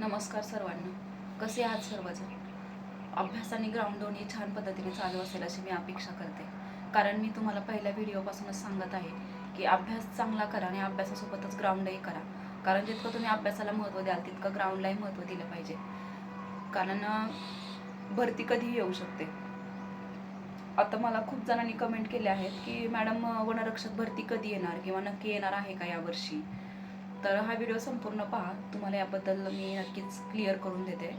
नमस्कार सर्वांना. कसे आहात सर्वजण? अभ्यास आणि ग्राउंड दोन्ही छान पद्धतीने चालू असेल अशी मी अपेक्षा करते. कारण मी तुम्हाला पहिल्या व्हिडिओपासूनच सांगत आहे की अभ्यास चांगला करा आणि अभ्यासासोबतच ग्राउंडही करा. कारण जितकं तुम्ही अभ्यासाला महत्त्व द्याल तितकं ग्राउंडलाही महत्त्व दिलं पाहिजे. कारण भरती कधीही येऊ शकते. आता मला खूप जणांनी कमेंट केले आहेत की मॅडम वनरक्षक भरती कधी येणार? किंवा नक्की येणार आहे का यावर्षी? तर हा व्हिडिओ संपूर्ण पहा. तुम्हाला याबद्दल मी नक्कीच क्लिअर करून देते.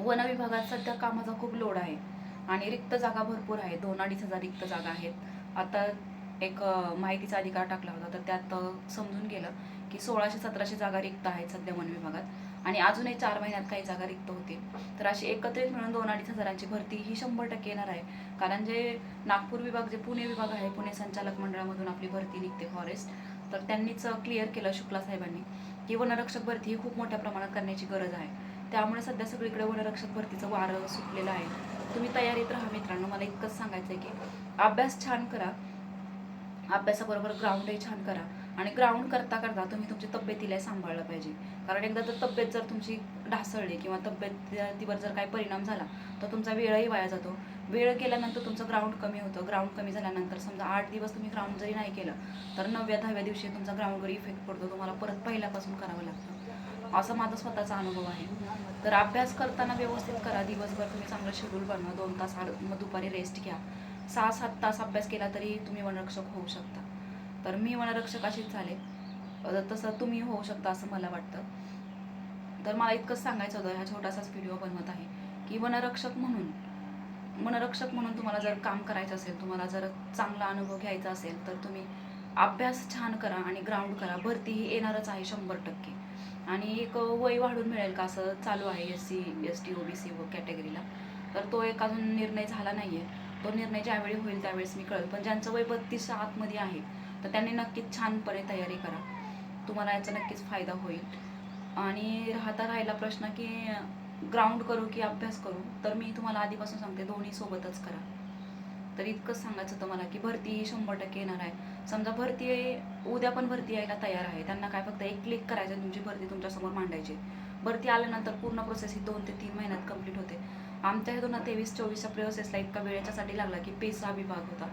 वन विभागात सध्या कामाचा खूप लोड आहे. आणि रिक्त जागा भरपूर आहे दोन अडीच हजार रिक्त जागा आहेत. आता एक माहितीचा अधिकार टाकला होता. तर त्यात समजून गेलं की सोळाशे सतराशे जागा रिक्त आहेत सध्या वन विभागात. आणि अजूनही चार महिन्यात काही जागा रिक्त होतील. तर अशी एकत्रित मिळून दोन अडीच हजारांची भरती ही शंभर टक्के येणार आहे. कारण जे नागपूर विभाग जे पुणे विभाग आहे पुणे संचालक मंडळामधून आपली भरती निघते फॉरेस्ट तर त्यांनीच क्लिअर केलं शुक्ला साहेबांनी की वनरक्षक भरती ही खूप मोठ्या प्रमाणात करण्याची गरज आहे. त्यामुळे सध्या सगळीकडे वनरक्षक भरतीचं वारं सुटलेलं आहे. तुम्ही तयारीत राहा मित्रांनो मला इतकंच सांगायचं आहे की अभ्यास छान करा. अभ्यासाबरोबर ग्राउंडही छान करा. आणि ग्राउंड करता करता तुम्ही तुमची तब्येतीला सांभाळलं पाहिजे. कारण एकदा जर तब्येत जर तुमची ढासळली किंवा तब्येतीवर जर काही परिणाम झाला तर तुमचा वेळही वाया जातो. वेळ केल्यानंतर तुमचं ग्राउंड कमी होतं. ग्राउंड कमी झाल्यानंतर समजा आठ दिवस तुम्ही ग्राउंड जरी नाही केलं तर नवव्या दहाव्या दिवशी तुमचा ग्राउंडवर इफेक्ट पडतो. तुम्हाला परत पहिल्यापासून करावं लागतं. असं माझा स्वतःचा अनुभव आहे. तर अभ्यास करताना व्यवस्थित करा. दिवसभर तुम्ही चांगलं शेड्यूल बनवा. दोन तास आड मग दुपारी रेस्ट घ्या. सहा सात तास अभ्यास केला तरी तुम्ही वनरक्षक होऊ शकता. तर मी वनरक्षक अशीच झाले. तसं तुम्ही होऊ शकता असं मला वाटतं. तर मला इतकंच सांगायचं होतं. हा छोटासाच व्हिडिओ बनवत आहे. की वनरक्षक म्हणून मनरक्षक म्हणून तुम्हाला जर काम करायचं असेल तुम्हाला जर चांगला अनुभव घ्यायचा असेल तर तुम्ही अभ्यास छान करा आणि ग्राउंड करा. भरती ही येणारच आहे शंभर टक्के. आणि एक वय वाढून मिळेल का असं चालू आहे S C S T O B C व कॅटेगरीला तर तो एक अजून निर्णय झाला नाही आहे तो निर्णय ज्यावेळी होईल त्यावेळेस मी कळेल. पण ज्यांचं वय बत्तीसच्या आतमध्ये आहे तर त्यांनी नक्कीच छानपणे तयारी करा. तुम्हाला याचा नक्कीच फायदा होईल. आणि राहता राहिला प्रश्न की ग्राउंड करू की अभ्यास करू तर मी तुम्हाला आधीपासून सांगते दोन्ही सोबतच करा. तर इतकंच सांगायचं होतं मला की भरती ही शंभर टक्के येणार आहे. समजा भरती आहे उद्या पण भरती यायला तयार आहे. त्यांना काय फक्त एक क्लिक करायचं तुमची भरती तुमच्यासमोर मांडायची. भरती आल्यानंतर पूर्ण प्रोसेस ही दोन ते तीन महिन्यात कंप्लीट होते. आमच्या हे दोन तेवीस चोवीसच्या प्रोसेसला इतका वेळ याच्यासाठी लागला की पेसा विभाग होता.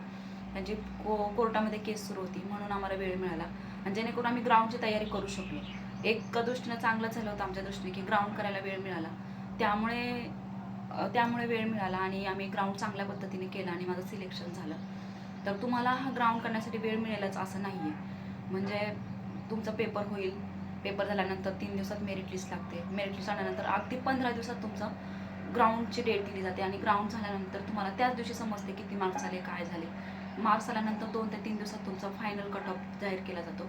त्यांची को कोर्टामध्ये केस सुरू होती म्हणून आम्हाला वेळ मिळाला. आणि जेणेकरून आम्ही ग्राउंडची तयारी करू शकलो. एका दृष्टीनं चांगलं झालं होतं आमच्या दृष्टीने की ग्राउंड करायला वेळ मिळाला. त्यामुळे त्यामुळे वेळ मिळाला आणि आम्ही ग्राउंड चांगल्या पद्धतीने केलं आणि माझं सिलेक्शन झालं. तर तुम्हाला हा ग्राउंड करण्यासाठी वेळ मिळेलच असं नाही आहे म्हणजे तुमचा पेपर होईल. पेपर झाल्यानंतर तीन दिवसात मेरिट लिस्ट लागते. मेरिट लिस्ट आल्यानंतर अगदी पंधरा दिवसात तुमचं ग्राउंडची डेट दिली जाते आणि ग्राउंड झाल्यानंतर तुम्हाला त्याच दिवशी समजते किती मार्क्स आले काय झाले. मार्क्स आल्यानंतर दोन ते तीन दिवसात तुमचा फायनल कट ऑफ जाहीर केला जातो.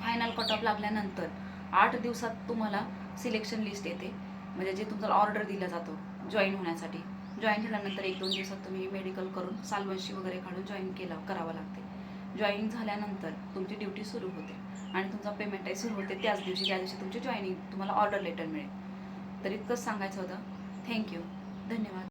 फायनल कट ऑफ लागल्यानंतर आठ दिवसात तुम्हाला सिलेक्शन लिस्ट येते. म्हणजे जे तुमचा ऑर्डर दिला जातो जॉईन होण्यासाठी. जॉईन झाल्यानंतर एक दोन दिवसात तुम्ही मेडिकल करून सालवंशी वगैरे काढून जॉईन केलं करावं लागते. जॉईन झाल्यानंतर तुमची ड्युटी सुरू होते आणि तुमचा पेमेंटही सुरू होते त्याच दिवशी ज्या दिवशी तुमची जॉईनिंग तुम्हाला ऑर्डर लेटर मिळेल. तर इतकंच सांगायचं होतं. थँक्यू धन्यवाद.